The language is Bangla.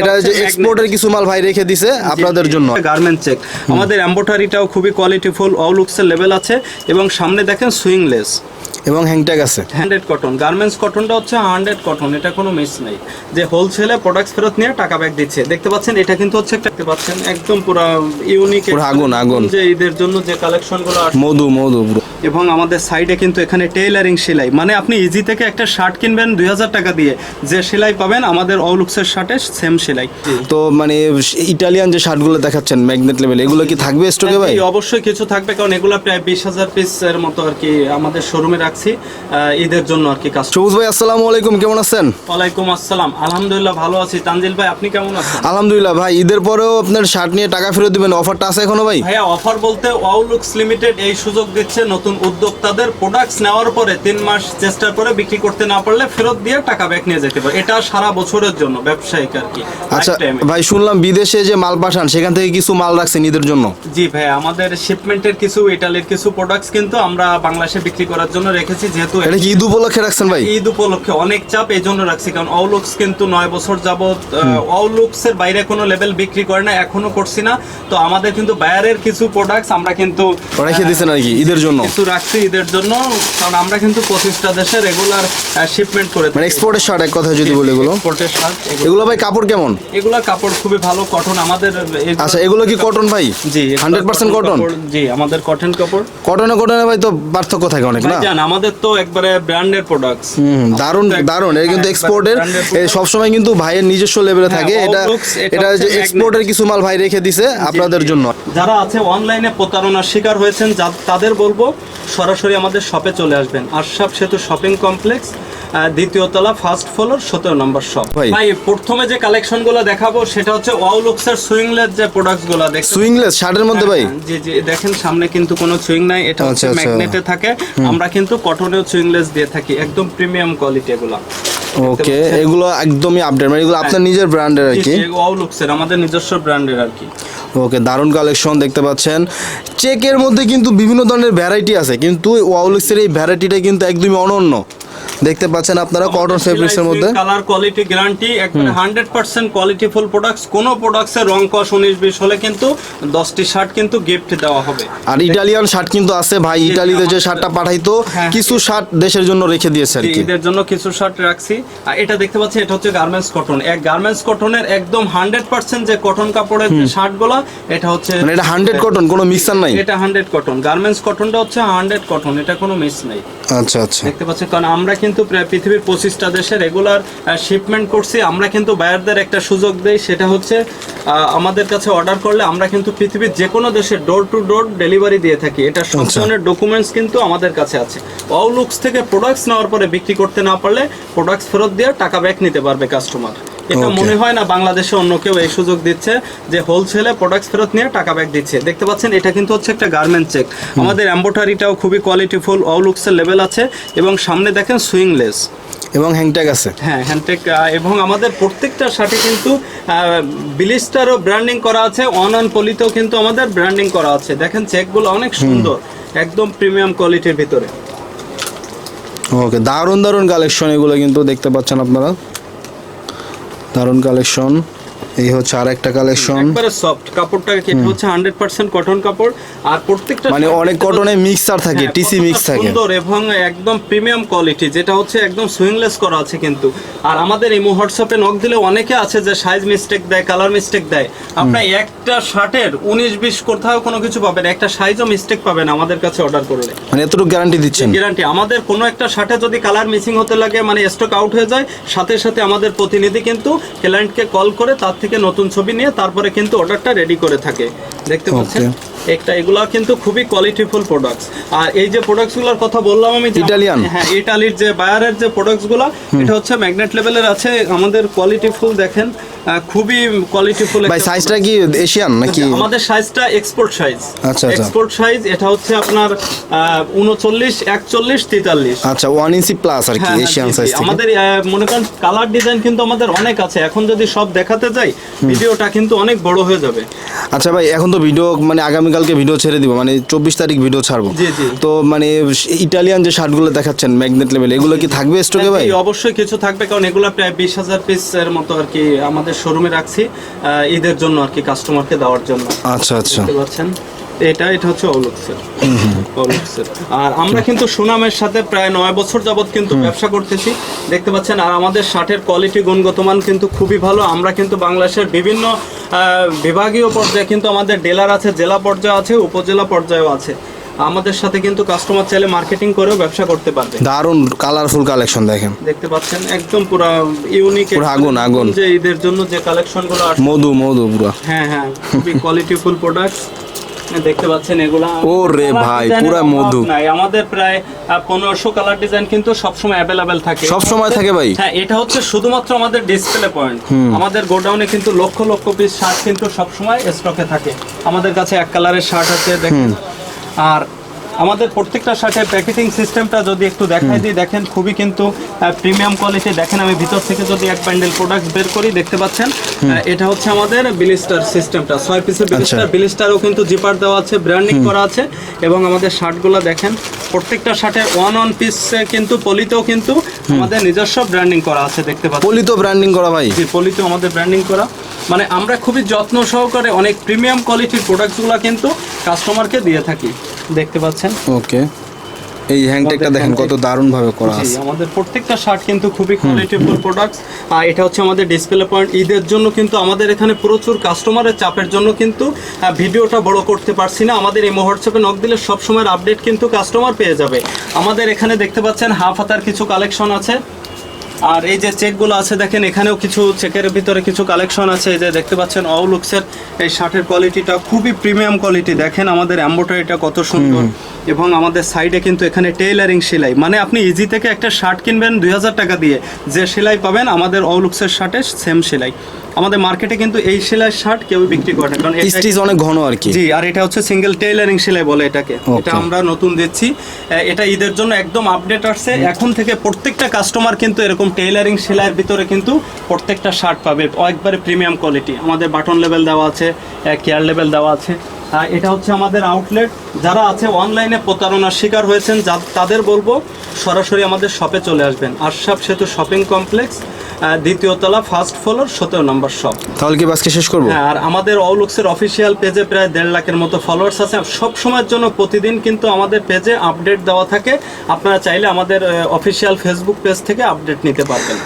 এটা যে এক্সপোর্টের কিছু মাল ভাই রেখে দিছে আপনাদের জন্য। গার্মেন্ট চেক আমাদের এম্বোটারিটাও খুবই কোয়ালিটিফুল লুকসের লেভেল আছে। এবং সামনে দেখেন সুইংলেস এবং হ্যাংট্যাগ আছে। হান্ড্রেড কটন গার্মেন্টস কটনটা হচ্ছে হান্ড্রেড কটন এটা কোনো মিস নেই। যে হোলসেলে প্রোডাক্টস ফেরত নিয়ে টাকা ব্যাক দিচ্ছে। দেখতে পাচ্ছেন এটা কিন্তু হচ্ছে দেখতে পাচ্ছেন একদম পুরো ইউনিক আগুন, আগুন। যে ঈদের জন্য যে কালেকশনগুলো মধু মধু এবং আমাদের সাইডে কিন্তু এখানে টেইলারিং সেলাই। মানে আপনি ইজি থেকে একটা শার্ট কিনবেন দুই হাজার টাকা দিয়ে। যে সেলাই পাবেন আমাদের অলুক্সের শার্টে সেম সেলাই। তো মানে ইটালিয়ান যে শার্টগুলো দেখাচ্ছেন ম্যাগনেট লেভেল এগুলো কি থাকবে স্টকে ভাই? অবশ্যই কিছু থাকবে কারণ এগুলো প্রায় বিশ হাজার পিসের মতো আর কি আমাদের শোরুমে রাখছি। ঈদের জন্য আর কি কাজ সবুজ ভাই আসসালামু আলাইকুম কেমন আছেন? ওয়ালাইকুম আসসালাম। আলহামদুলিল্লাহ ভালো আছি। তানজিল ভাই আপনি কেমন আছেন? আলহামদুলিল্লাহ ভাই ঈদের পরেও আপনার শার্ট নিয়ে টাকা ফেরত দিবেন। অফারটা আছে এখনও ভাই? ভাইয়া অফার বলতে ওয়াউলুক্স লিমিটেড এই সুযোগ দিচ্ছে নতুন উদ্যোক্তাদের প্রোডাক্টস নেওয়ার পরে তিন মাস চেষ্টা করে বিক্রি করতে না পারলে ফেরত দিয়ে টাকা ব্যাক নিয়ে যেতে পারে। এটা সারা বছরের জন্য ব্যবসায়িক আর কি। আচ্ছা ভাই শুনলাম বিদেশে যে মাল পাঠান সেখান থেকে কিছু মাল রাখছেন ঈদের জন্য। জি ভাই আমাদের শিপমেন্টের কিছু ইটালির কিছু প্রোডাক্টস কিন্তু আমরা বাংলাদেশে বিক্রি করার জন্য রেখেছি যেহেতু এটা কি ঈদ উপলক্ষে রাখছেন ভাই? ঈদ উপলক্ষে অনেক চাপ এই জন্য রাখছি কারণ অউলুক্স কিন্তু নয় বছর যাবৎ অউলুক্স এর বাইরে কোনো লেভেল বিক্রি করে না এখনও করছি না। তো আমাদের কিন্তু বায়ারের কিছু প্রোডাক্টস আমরা কিন্তু রেখে দিয়েছেন আর কি ঈদের জন্য। কিছু রাখছি ঈদের জন্য কারণ আমরা কিন্তু পঁচিশটা দেশে রেগুলার শিপমেন্ট করে মানে এক্সপোর্টের শার্ট এক কথা যদি বলে এগুলো। এক্সপোর্টের শার্ট এগুলো ভাই কাপড় কেমন? এগুলা কাপড় খুবই ভালো কটন আমাদের আচ্ছা এগুলো কি কটন ভাই? জি হান্ড্রেড পার্সেন্ট কটন জি আমাদের কটন কাপড়। কটনে কটনে ভাই তো পার্থক্য থাকে অনেক না? ভাইজান আমাদের তো একবারে ব্র্যান্ডের প্রোডাক্টস দারুণ দারুণ। এটা কিন্তু এক্সপোর্টের সবসময় কিন্তু ভাইয়ের নিজস্ব লেভেলে থাকে। হ্যাঁ, এটা এটা এটা যে এক্সপোর্টের কিছু মাল ভাই রেখে দিছে আপনাদের জন্য। যারা আছে অনলাইনে প্রতারণার শিকার হয়েছেন তাদের বলব সরাসরি আমাদের শপে চলে আসবেন। আশরাফ সেতু শপিং কমপ্লেক্স দ্বিতীয় তলা ফার্স্ট ফ্লোর সতেরো নম্বর শপ ভাই। প্রথমে যে কালেকশনগুলো দেখাবো সেটা হচ্ছে ওয়াউলুক্সের সুইংলেস যে প্রোডাক্টসগুলো দেখছেন সুইংলেস শার্টের মধ্যে ভাই? জি জি দেখেন সামনে কিন্তু কোনো সুইং নাই এটা হচ্ছে আচ্ছা, আচ্ছা। ম্যাগনেটে থাকে। আমরা কিন্তু কটনেও সুইংলেস দিয়ে থাকি একদম প্রিমিয়াম কোয়ালিটি এগুলো। ওকে এগুলো একদমই আপডেট মানে এগুলো আপনার নিজের ব্র্যান্ডের আর কি? ওয়াউলুক্সের আমাদের নিজস্ব ব্র্যান্ডের আর কি। ওকে, দারুণ কালেকশন দেখতে পাচ্ছেন। চেকের মধ্যে কিন্তু বিভিন্ন ধরনের ভ্যারাইটি আছে, কিন্তু ওয়াউলিক্সের এই ভ্যারাইটিটা কিন্তু একদমই অনন্য। দেখতে পাচ্ছেন আপনারা কটন ফেব্রিক্সের মধ্যে। কালার কোয়ালিটি গ্যারান্টি একবারে হান্ড্রেড পার্সেন্ট কোয়ালিটিফুল প্রোডাক্টস কোনো প্রোডাক্টসের রং কস উনিশ বিশ হলে কিন্তু দশটি শার্ট কিন্তু গিফট দেওয়া হবে। আর ইটালিয়ান শার্ট কিন্তু আছে ভাই ইটালিতে যে শার্টটা পাঠাইতো হ্যাঁ। কিছু শার্ট দেশের জন্য রেখে দিয়েছে আর কি। ঈদের জন্য কিছু শার্ট রাখছি। আর এটা দেখতে পাচ্ছি এটা হচ্ছে গার্মেন্টস কটন এক গার্মেন্টস কটনের একদম হান্ড্রেড পার্সেন্ট যে কটন কাপড়ের যে শার্টগুলা এটা হচ্ছে মানে এটা হান্ড্রেড কটন কোনো মিক্সার নাই? এটা হান্ড্রেড কটন গার্মেন্টস কটনটা হচ্ছে হান্ড্রেড কটন এটা কোনো মিস নাই। আচ্ছা আচ্ছা। দেখতে পাচ্ছেন কারণ আমরা কিন্তু প্রায় পৃথিবীর পঁচিশটা দেশে রেগুলার শিপমেন্ট করছি। আমরা কিন্তু বায়ারদের একটা সুযোগ দেই সেটা হচ্ছে আমাদের কাছে অর্ডার করলে আমরা কিন্তু পৃথিবীর যে কোনো দেশে ডোর টু ডোর ডেলিভারি দিয়ে থাকি। এটা সব আচ্ছা। ধরনের ডকুমেন্টস কিন্তু আমাদের কাছে আছে। অউলুক্স থেকে প্রোডাক্টস নেওয়ার পরে বিক্রি করতে না পারলে প্রোডাক্টস ফেরত দিয়ে টাকা ব্যাক নিতে পারবে কাস্টমার এটা মনে হয় না বাংলাদেশে অন্য কেউ এই সুযোগ দিচ্ছে যে হোলসেলে প্রোডাক্টস ফেরত নিয়ে টাকা ব্যাক দিচ্ছে। দেখতে পাচ্ছেন এটা কিন্তু হচ্ছে একটা গার্মেন্ট চেক আমাদের এম্বোটারিটাও খুবই কোয়ালিটিফুল অউলুক্সের লেভেল আছে এবং সামনে দেখেন সুইংলেস এবং হ্যাংট্যাগ আছে। হ্যাঁ হ্যান্ডটেক এবং আমাদের প্রত্যেকটা শার্টে কিন্তু বিলিস্টারও ব্র্যান্ডিং করা আছে অন অন পলিতেও কিন্তু আমাদের ব্র্যান্ডিং করা আছে। দেখেন চেকগুলো অনেক সুন্দর একদম প্রিমিয়াম কোয়ালিটির ভিতরে। ওকে দারুণ দারুণ কালেকশন এগুলো কিন্তু দেখতে পাচ্ছেন আপনারা। দারুণ কালেকশন এই হচ্ছে আর একটা কালেকশন একবারে সফট কাপড়টা কি এটা হচ্ছে হান্ড্রেড পার্সেন্ট কটন কাপড়। আর প্রত্যেকটা মানে অনেক কটনে মিক্সার থাকে হ্যাঁ, টিসি মিক্স থাকে। সুন্দর এবং একদম প্রিমিয়াম কোয়ালিটি যেটা হচ্ছে একদম সুইংলেস করা আছে কিন্তু। আর আমাদের এই হোয়াটসঅ্যাপে নক দিলে অনেকে আছে যে সাইজ মিস্টেক দেয় কালার মিস্টেক দেয়। আপনার একটা শার্টের উনিশ বিশ কোথাও কোনো কিছু পাবেন একটা সাইজও মিস্টেক পাবেন আমাদের কাছে অর্ডার করলে। মানে এতটুকু গ্যারান্টি দিচ্ছেন? গ্যারান্টি আমাদের কোনো একটা শার্টে যদি কালার মিসিং হতে লাগে মানে স্টক আউট হয়ে যায় সাথে সাথে আমাদের প্রতিনিধি কিন্তু ক্লায়েন্টকে কল করে তার থেকে নতুন ছবি নিয়ে তারপরে কিন্তু অর্ডারটা রেডি করে থাকে। দেখতে পাচ্ছেন? একটা এগুলা কিন্তু খুবই কোয়ালিটিফুল প্রোডাক্টস আর এই যে প্রোডাক্টসগুলোর কথা বললাম আমি Italian? হ্যাঁ ইটালির যে বায়ারের যে প্রোডাক্টসগুলো এটা হচ্ছে ম্যাগনেট লেভেলের আছে। আমাদের কোয়ালিটিফুল দেখেন। খুবই কোয়ালিটিফুল ভাই সাইজটা কি এশিয়ান নাকি? আমাদের সাইজটা এক্সপোর্ট সাইজ আচ্ছা, আচ্ছা। এক্সপোর্ট সাইজ এটা হচ্ছে আপনার উনচল্লিশ একচল্লিশ তেতাল্লিশ। আচ্ছা ওয়ান ইঞ্চি প্লাস আর কি হ্যাঁ, হ্যাঁ, এশিয়ান জি, জি। সাইজ আমাদের মনে করেন কালার ডিজাইন কিন্তু আমাদের অনেক আছে। এখন যদি সব দেখাতে যাই ভিডিওটা কিন্তু অনেক বড় হয়ে যাবে। আচ্ছা ভাই এখন তো ভিডিও মানে আগামীকালকে ভিডিও ছেড়ে দিব মানে চব্বিশ তারিখ ভিডিও ছাড়বো। জি, জি। তো মানে ইটালিয়ান যে শার্টগুলো দেখাচ্ছেন ম্যাগনেট লেভেল এগুলো কি থাকবে স্টকে ভাই? অবশ্যই কিছু থাকবে কারণ এগুলো প্রায় বিশ হাজার পিসের মতো আর কি আমাদের আমাদের শোরুমে রাখছি ঈদের জন্য আর কি কাস্টমারকে দেওয়ার জন্য। আচ্ছা আচ্ছা। দেখতে পাচ্ছেন এটা এটা হচ্ছে অলুক্সের অলুক্সের আর আমরা কিন্তু সুনামের সাথে প্রায় নয় বছর যাবত কিন্তু ব্যবসা করতেছি। দেখতে পাচ্ছেন আর আমাদের শার্টের কোয়ালিটি গুণগত মান কিন্তু খুবই ভালো। আমরা কিন্তু বাংলাদেশের বিভিন্ন বিভাগীয় পর্যায়ে কিন্তু আমাদের ডেলার আছে জেলা পর্যায়ে আছে উপজেলা পর্যায়েও আছে। আমাদের সাথে কিন্তু কাস্টমার চাইলে মার্কেটিং করেও ব্যবসা করতে পারবে। দারুণ কালারফুল কালেকশন দেখেন। দেখতে পাচ্ছেন একদম পুরো ইউনিক পুরো আগুন, আগুন। যে ঈদের জন্য যে কালেকশনগুলো আসছে মধু মধু পুরো। হ্যাঁ হ্যাঁ খুবই কোয়ালিটিফুল প্রোডাক্ট দেখতে পাচ্ছেন এগুলা। ও রে ভাই, পুরা মধু। নাই। আমাদের প্রায় পনেরোশো কালার ডিজাইন কিন্তু সবসময় অ্যাভেলেবেল থাকে। সব সময় থাকে ভাই? হ্যাঁ এটা হচ্ছে শুধুমাত্র আমাদের ডিসপ্লে পয়েন্ট আমাদের গোডাউনে কিন্তু লক্ষ লক্ষ পিস শার্ট কিন্তু সবসময় স্টকে থাকে। আমাদের কাছে এক কালারের শার্ট আছে দেখেন। আর আমাদের প্রত্যেকটা শার্টের প্যাকেটিং সিস্টেমটা যদি একটু দেখাই দিই দেখেন খুবই কিন্তু প্রিমিয়াম কোয়ালিটি দেখেন আমি ভিতর থেকে যদি এক ব্যান্ডেল প্রোডাক্ট বের করি দেখতে পাচ্ছেন? এটা হচ্ছে আমাদের বিলিস্টার সিস্টেমটা ছয় পিসের বিলিস্টার বিলিস্টারও কিন্তু জিপার দেওয়া আছে ব্র্যান্ডিং করা আছে এবং আমাদের শার্টগুলো দেখেন প্রত্যেকটা শার্টের ওয়ান ওয়ান পিস কিন্তু পলিতেও কিন্তু আমাদের নিজস্ব ব্র্যান্ডিং করা আছে দেখতে পাচ্ছেন? পলিত ব্র্যান্ডিং করা ভাই। জি পলিতেও আমাদের ব্র্যান্ডিং করা। মানে আমরা খুবই যত্ন সহকারে অনেক প্রিমিয়াম কোয়ালিটির প্রোডাক্টসগুলো কিন্তু কাস্টমারকে দিয়ে থাকি। দেখতে পাচ্ছেন। ওকে। এই হ্যাংটেকটা দেখেন কত দারুণ ভাবে করা আছে। আমাদের প্রত্যেকটা শার্ট কিন্তু খুবই কোয়ালিটিফুল প্রোডাক্টস আর এটা হচ্ছে আমাদের ডিসপ্লে পয়েন্ট ঈদের জন্য কিন্তু আমাদের এখানে প্রচুর কাস্টমারের চাপের জন্য কিন্তু ভিডিওটা বড় করতে পারছি না। আমাদের এই হোয়াটসঅ্যাপে নক দিলে সব সময়ের আপডেট কিন্তু কাস্টমার পেয়ে যাবে। আমাদের এখানে দেখতে পাচ্ছেন হাফ হাতার কিছু কালেকশন আছে। আর এই যে চেকগুলো আছে দেখেন এখানেও কিছু চেকের ভিতরে কিছু কালেকশন আছে। এই যে দেখতে পাচ্ছেন অউলুক্সের এই শার্টের কোয়ালিটিটা খুবই প্রিমিয়াম কোয়ালিটি দেখেন আমাদের এম্বোটারিটা কত সুন্দর। এবং আমাদের সাইডে কিন্তু এখানে টেইলারিং সেলাই। মানে আপনি ইজি থেকে একটা শার্ট কিনবেন দুই হাজার টাকা দিয়ে। যে সেলাই পাবেন আমাদের অউলুক্সের শার্টে সেম সেলাই। আমাদের মার্কেটে কিন্তু এই সেলাই শার্ট কেউ বিক্রি করে না কারণ স্টিচ অনেক ঘন আর কি। জি আর এটা হচ্ছে সিঙ্গেল টেইলারিং সেলাই বলে এটাকে। এটা আমরা নতুন দিচ্ছি। এটা ঈদের জন্য একদম আপডেট আসছে। এখন থেকে প্রত্যেকটা কাস্টমার কিন্তু এরকম টেইলারিং সেলাইয়ের ভিতরে কিন্তু প্রত্যেকটা শার্ট পাবে। একবারে প্রিমিয়াম কোয়ালিটি আমাদের বাটন লেভেল দেওয়া আছে কেয়ার লেভেল দেওয়া আছে। এটা হচ্ছে আমাদের আউটলেট যারা আছে অনলাইনে প্রতারণার শিকার হয়েছেন তাদের বলব সরাসরি আমাদের শপে চলে আসবেন। আশরাফ সেতু শপিং কমপ্লেক্স দ্বিতীয় তলা ফার্স্ট ফ্লোর সতেরো নম্বর শপ তাহলে কি আজকে শেষ করব? হ্যাঁ আর আমাদের অউলুক্সের অফিসিয়াল পেজে প্রায় দেড় লাখের মতো ফলোয়ার্স আছে। সব সময়ের জন্য প্রতিদিন কিন্তু আমাদের পেজে আপডেট দেওয়া থাকে। আপনারা চাইলে আমাদের অফিসিয়াল ফেসবুক পেজ থেকে আপডেট নিতে পারবেন।